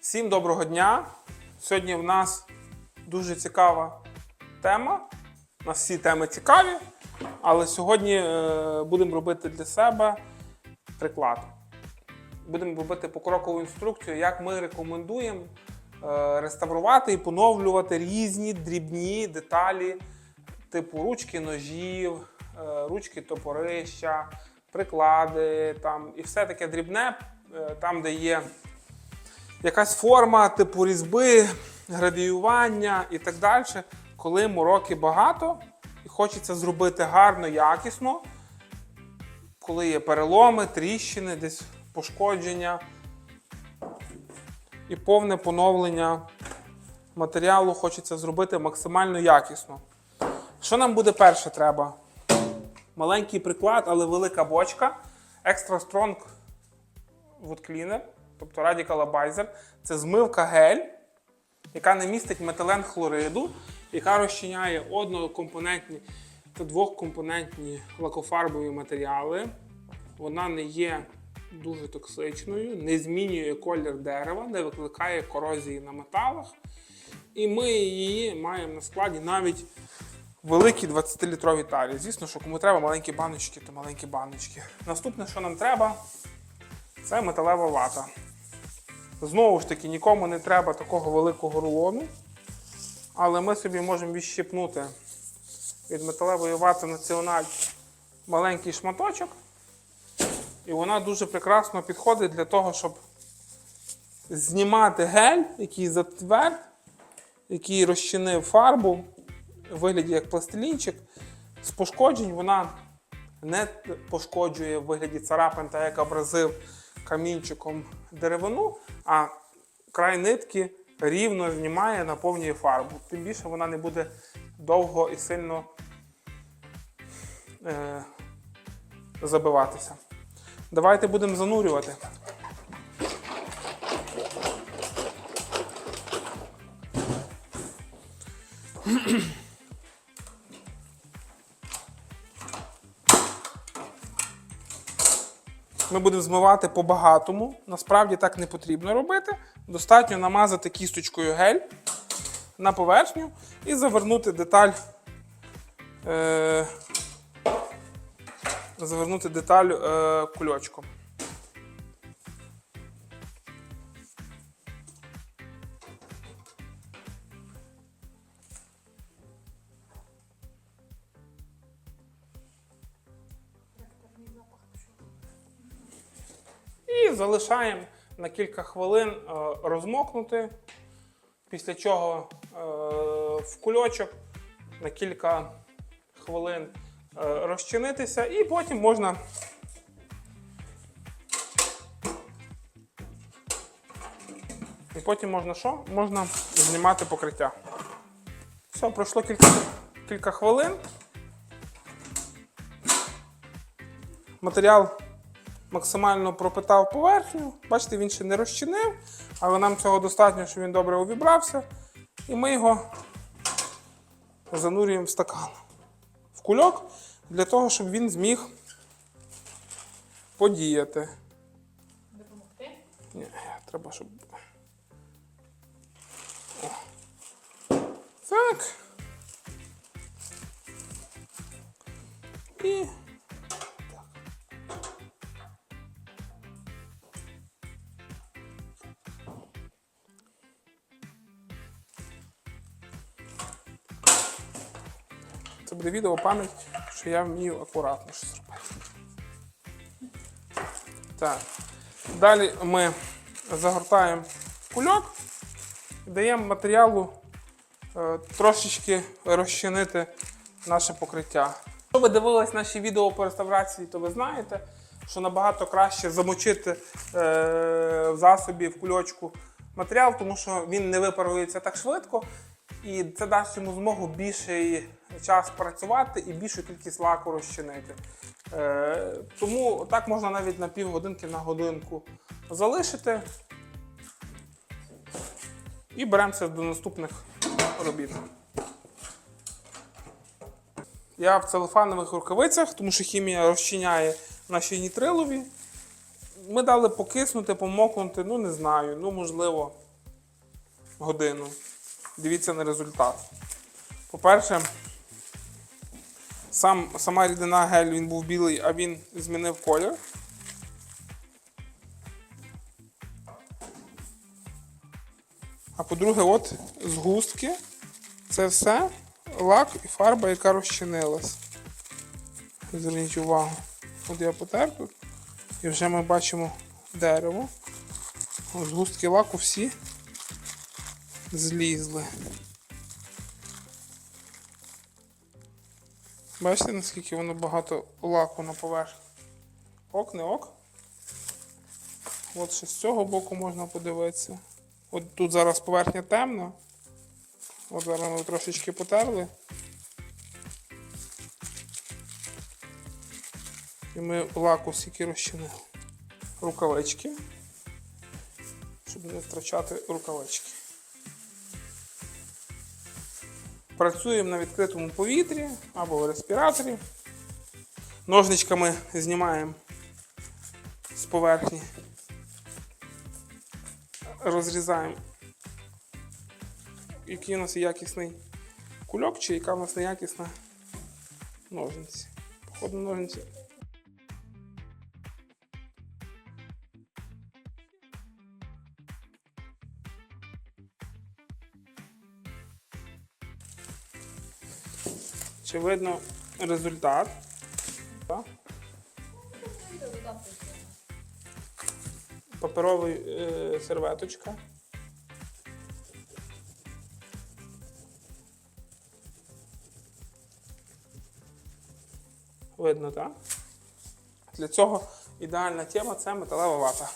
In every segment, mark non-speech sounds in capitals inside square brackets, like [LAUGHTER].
Всім доброго дня! Сьогодні в нас дуже цікава тема. У нас всі теми цікаві, але сьогодні е, будемо робити для себе приклад. Будемо робити покрокову інструкцію, як ми рекомендуємо е, реставрувати і поновлювати різні дрібні деталі, типу ручки ножів, е, ручки топорища, приклади там, і все таке дрібне, там, де є якась форма, типу різьби, градіювання і так далі, коли мороки багато і хочеться зробити гарно, якісно, коли є переломи, тріщини, десь пошкодження і повне поновлення матеріалу хочеться зробити максимально якісно. Що нам буде перше треба? Маленький приклад, але велика бочка. Extra Strong Wood Cleaner, тобто Radical Abizer. Це змивка гель, яка не містить метилен хлориду, яка розчиняє однокомпонентні та двохкомпонентні лакофарбові матеріали. Вона не є дуже токсичною, не змінює колір дерева, не викликає корозії на металах. І ми її маємо на складі навіть великі 20-літрові тарі. Звісно, що кому треба маленькі баночки, то маленькі баночки. Наступне, що нам треба, це металева вата. Знову ж таки, нікому не треба такого великого рулону, але ми собі можемо відщипнути від металевої вати національ маленький шматочок. І вона дуже прекрасно підходить для того, щоб знімати гель, який затверд, який розчинив фарбу у вигляді як пластилінчик. З пошкоджень вона не пошкоджує в вигляді царапин та як абразив камінчиком деревину, а край нитки рівно знімає, наповнює фарбу. Тим більше вона не буде довго і сильно е, забиватися. Давайте будемо занурювати. Ми будемо змивати по-багатому. Насправді так не потрібно робити. Достатньо намазати кісточкою гель на поверхню і завернути деталь. Е, завернути деталь е, кульочком. Залишаємо на кілька хвилин е, розмокнути, після чого е, в кульочок на кілька хвилин е, розчинитися, і потім можна. І потім можна що? Можна знімати покриття. Все, пройшло кілька, кілька хвилин. Матеріал максимально пропитав поверхню. Бачите, він ще не розчинив, але нам цього достатньо, щоб він добре увібрався. І ми його занурюємо в стакан. В кульок для того, щоб він зміг подіяти. Допомогти? Ні, треба, щоб. О. Так. І. буде відео пам'ять, що я вмію акуратно щось робити. Так. Далі ми загортаємо кульок і даємо матеріалу е, трошечки розчинити наше покриття. Якщо ви дивились наші відео по реставрації, то ви знаєте, що набагато краще замочити е, в засобі в кульочку матеріал, тому що він не випарується так швидко, і це дасть йому змогу більший час працювати і більшу кількість лаку розчинити. Е, тому так можна навіть на півгодинки на годинку залишити. І беремося до наступних робіт. Я в целофанових рукавицях, тому що хімія розчиняє наші нітрилові. Ми дали покиснути, помокнути, ну не знаю, ну можливо, годину. Дивіться на результат. По-перше, сам, сама рідина гель він був білий, а він змінив колір. А по-друге, от згустки. Це все лак і фарба, яка розчинилась. Зверніть увагу. От я потер тут. І вже ми бачимо дерево. Згустки лаку всі злізли. Бачите, наскільки воно багато лаку на поверхні? Ок, не ок. От ще з цього боку можна подивитися. От тут зараз поверхня темна. От зараз ми трошечки потерли. І ми лаку стільки розчинили. Рукавички. Щоб не втрачати рукавички. Працюємо на відкритому повітрі або в респіраторі. Ножничками знімаємо з поверхні. Розрізаємо, який у нас є якісний кульок, чи яка у нас неякісна ножниці. Походу ножниці. Чи видно результат? Так. Паперовий е, серветочка. Видно, так? Для цього ідеальна тема це металева вата.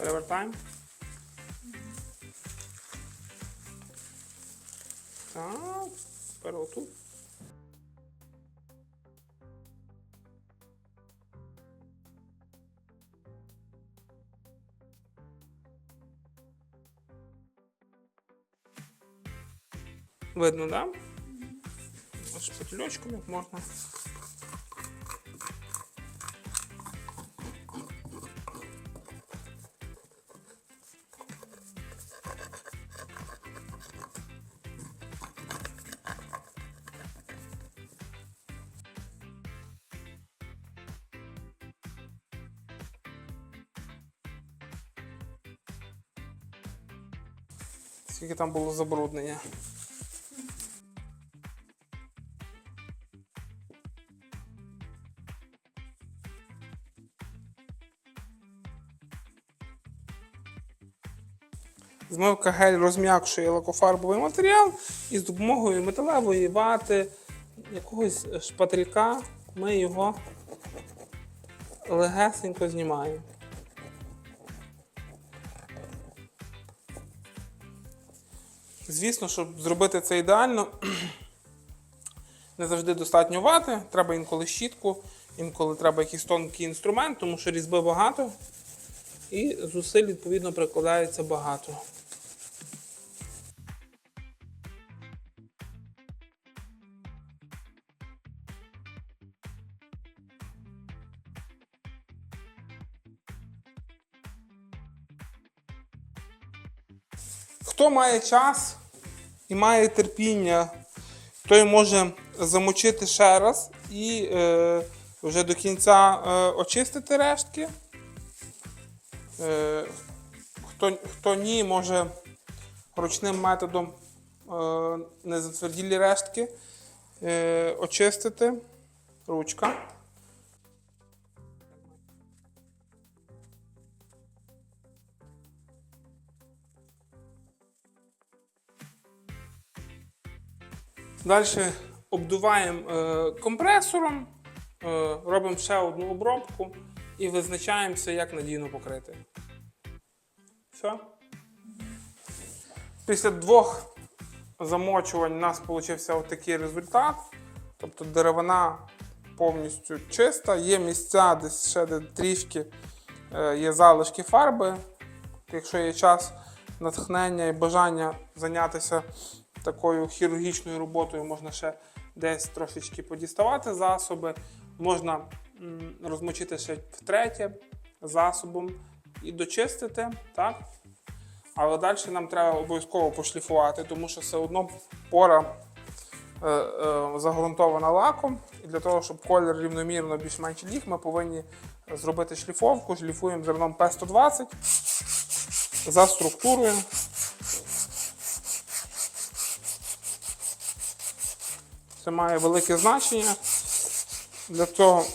Перевертаємо. Так, тепер отут. Видно, да? Шпатльочком як можна. Скільки там було забруднення. Змивка гель розм'якшує лакофарбовий матеріал і з допомогою металевої вати, якогось шпателька ми його легесенько знімаємо. Звісно, щоб зробити це ідеально, [CLEARS THROAT] не завжди достатньо вати, треба інколи щітку, інколи треба якийсь тонкий інструмент, тому що різьби багато і зусиль, відповідно, прикладається багато. Хто має час і має терпіння, той може замочити ще раз і е, вже до кінця е, очистити рештки. Е, хто, хто ні, може ручним методом е, незатверділі рештки е, очистити. Ручка. Далі обдуваємо е, компресором, е, робимо ще одну обробку і визначаємося, як надійно покрити. Все. Після двох замочувань у нас вийшов отакий результат. Тобто деревина повністю чиста, є місця, десь ще де трішки е, є залишки фарби. Якщо є час, натхнення і бажання зайнятися такою хірургічною роботою, можна ще десь трошечки подіставати засоби. Можна розмочити ще втретє засобом і дочистити. Так? Але далі нам треба обов'язково пошліфувати, тому що все одно пора е, е, загрунтована лаком. І для того, щоб колір рівномірно більш-менш ліг, ми повинні зробити шліфовку. Шліфуємо зерном P120 за структурою. Це має велике значення. Для цього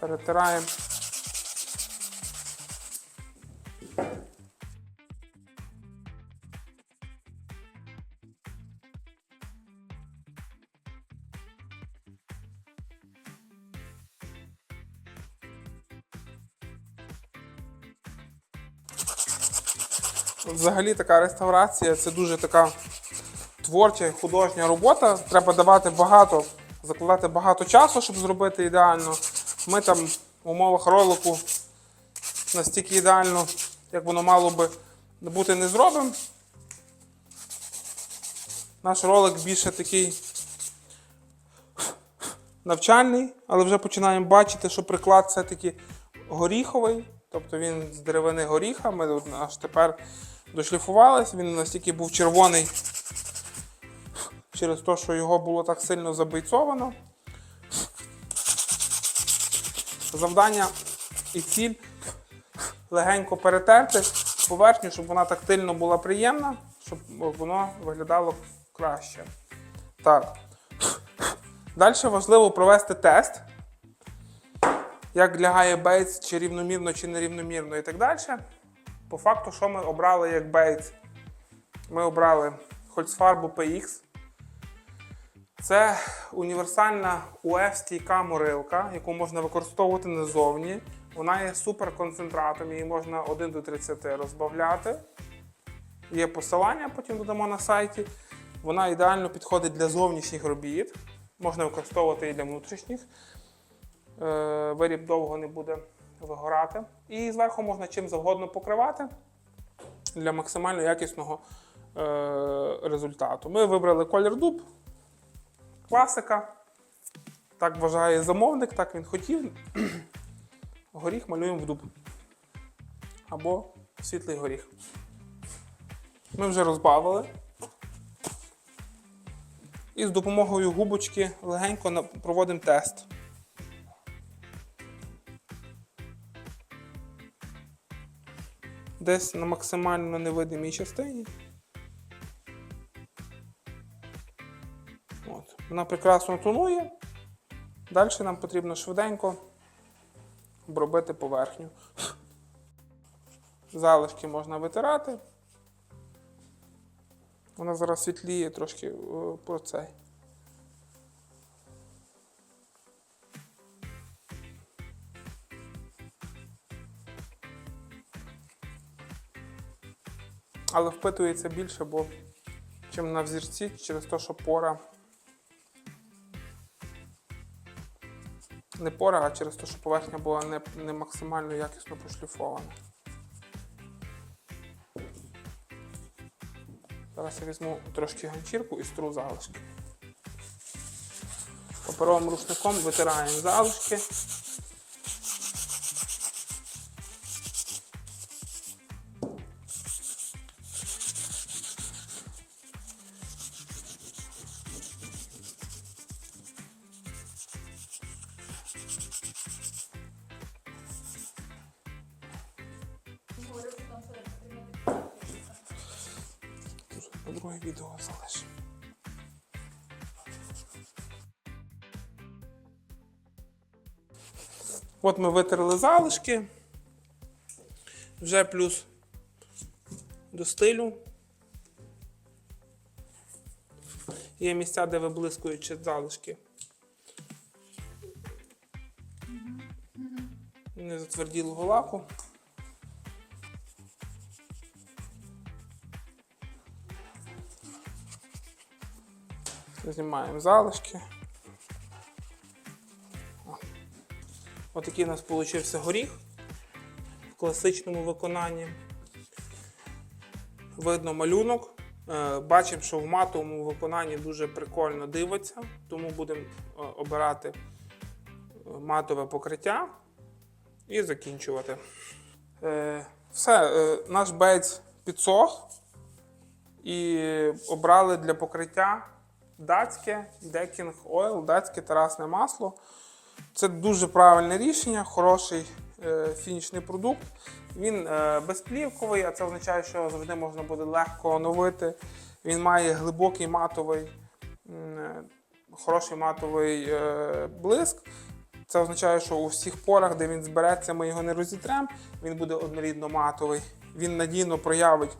перетираємо. Взагалі така реставрація це дуже така творча і художня робота. Треба давати багато, закладати багато часу, щоб зробити ідеально. Ми там в умовах ролику настільки ідеально, як воно мало би бути, не зробимо. Наш ролик більше такий навчальний, але вже починаємо бачити, що приклад все-таки горіховий, тобто він з деревини горіха. Ми аж тепер дошліфувалися, він настільки був червоний через те, що його було так сильно забийцовано. Завдання і ціль легенько перетерти поверхню, щоб вона тактильно була приємна, щоб воно виглядало краще. Так. Далі важливо провести тест, як лягає бейц, чи рівномірно, чи нерівномірно і так далі. По факту, що ми обрали як бейц? Ми обрали Хольцфарбу PX. Це універсальна УФ-стійка морилка, яку можна використовувати назовні. Вона є суперконцентратом, її можна 1 до 30 розбавляти. Є посилання, потім додамо на сайті. Вона ідеально підходить для зовнішніх робіт. Можна використовувати і для внутрішніх. Е, Виріб довго не буде вигорати. І зверху можна чим завгодно покривати для максимально якісного е, результату. Ми вибрали колір дуб, класика. Так вважає замовник, так він хотів. [CLEARS THROAT] Горіх малюємо в дуб. Або світлий горіх. Ми вже розбавили. І з допомогою губочки легенько проводимо тест. Десь на максимально невидимій частині. От. Вона прекрасно тонує. Далі нам потрібно швиденько обробити поверхню. Залишки можна витирати. Вона зараз світліє трошки е, про цей. Але впитується більше, бо чим на взірці, через те, що пора. Не пора, а через те, що поверхня була не, не максимально якісно прошліфована. Зараз я візьму трошки ганчірку і стру залишки. Паперовим рушником витираємо залишки. От ми витерли залишки. Вже плюс до стилю. є місця, де виблискують залишки. Не затверділого лаку. Знімаємо залишки. Отакий у нас вийшов горіх в класичному виконанні. Видно малюнок. Е, Бачимо, що в матовому виконанні дуже прикольно дивиться, тому будемо е, обирати е, матове покриття і закінчувати. Все, наш бейц підсох і обрали для покриття датське Decking Oil, датське терасне масло. Це дуже правильне рішення, хороший е, фінішний продукт. Він е, безплівковий, а це означає, що завжди можна буде легко оновити. Він має глибокий матовий, е, хороший матовий блиск. Це означає, що у всіх порах, де він збереться, ми його не розітремо, він буде однорідно матовий. Він надійно проявить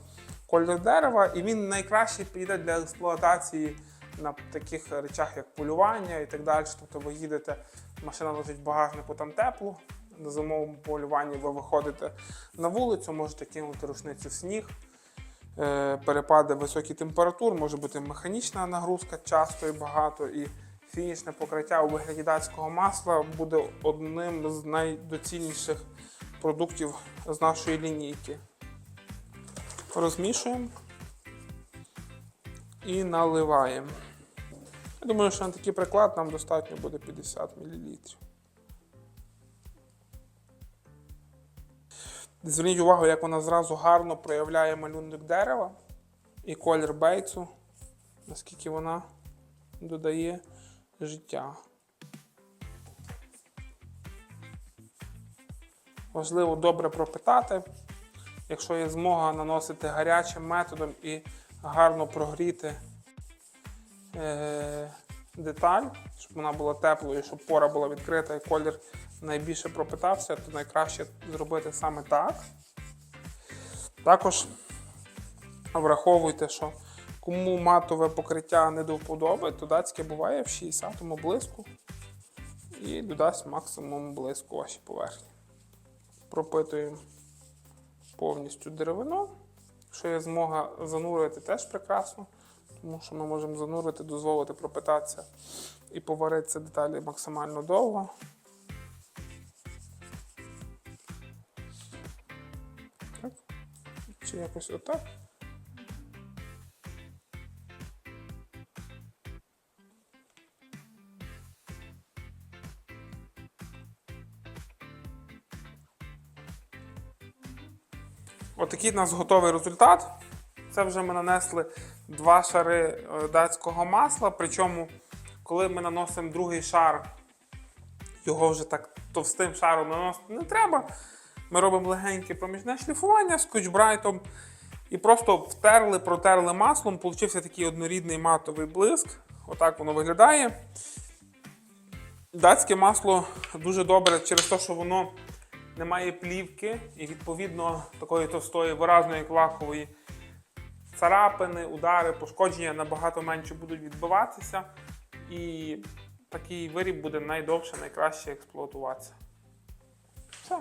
кольор дерева, і він найкраще підійде для експлуатації на таких речах, як полювання і так далі. Тобто ви їдете, машина лежить в багажнику, там тепло. На зимовому полюванні ви виходите на вулицю, можете кинути рушницю в сніг, е, перепади високих температур, може бути механічна нагрузка часто і багато, і фінішне покриття у вигляді датського масла буде одним з найдоцільніших продуктів з нашої лінійки. Розмішуємо і наливаємо. Я думаю, що на такий приклад нам достатньо буде 50 мл. Зверніть увагу, як вона зразу гарно проявляє малюнок дерева і колір бейцу, наскільки вона додає життя. Важливо добре пропитати. Якщо є змога наносити гарячим методом і гарно прогріти деталь, щоб вона була теплою, щоб пора була відкрита і колір найбільше пропитався, то найкраще зробити саме так. Також враховуйте, що кому матове покриття не до вподоби, то датське буває в 60-му блиску і додасть максимум блиску вашій поверхні. Пропитуємо повністю деревину. Якщо є змога занурити, теж прекрасно, тому що ми можемо занурити, дозволити пропитатися і поваритися деталі максимально довго. Так. Чи якось отак. Отакий у нас готовий результат. Це вже ми нанесли два шари е, датського масла. Причому, коли ми наносимо другий шар, його вже так товстим шаром наносити не треба. Ми робимо легеньке проміжне шліфування скотчбрайтом і просто втерли, протерли маслом. Получився такий однорідний матовий блиск. Отак воно виглядає. Датське масло дуже добре через те, що воно не має плівки і, відповідно, такої товстої виразної як лакової царапини, удари, пошкодження набагато менше будуть відбиватися. І такий виріб буде найдовше, найкраще експлуатуватися. Все.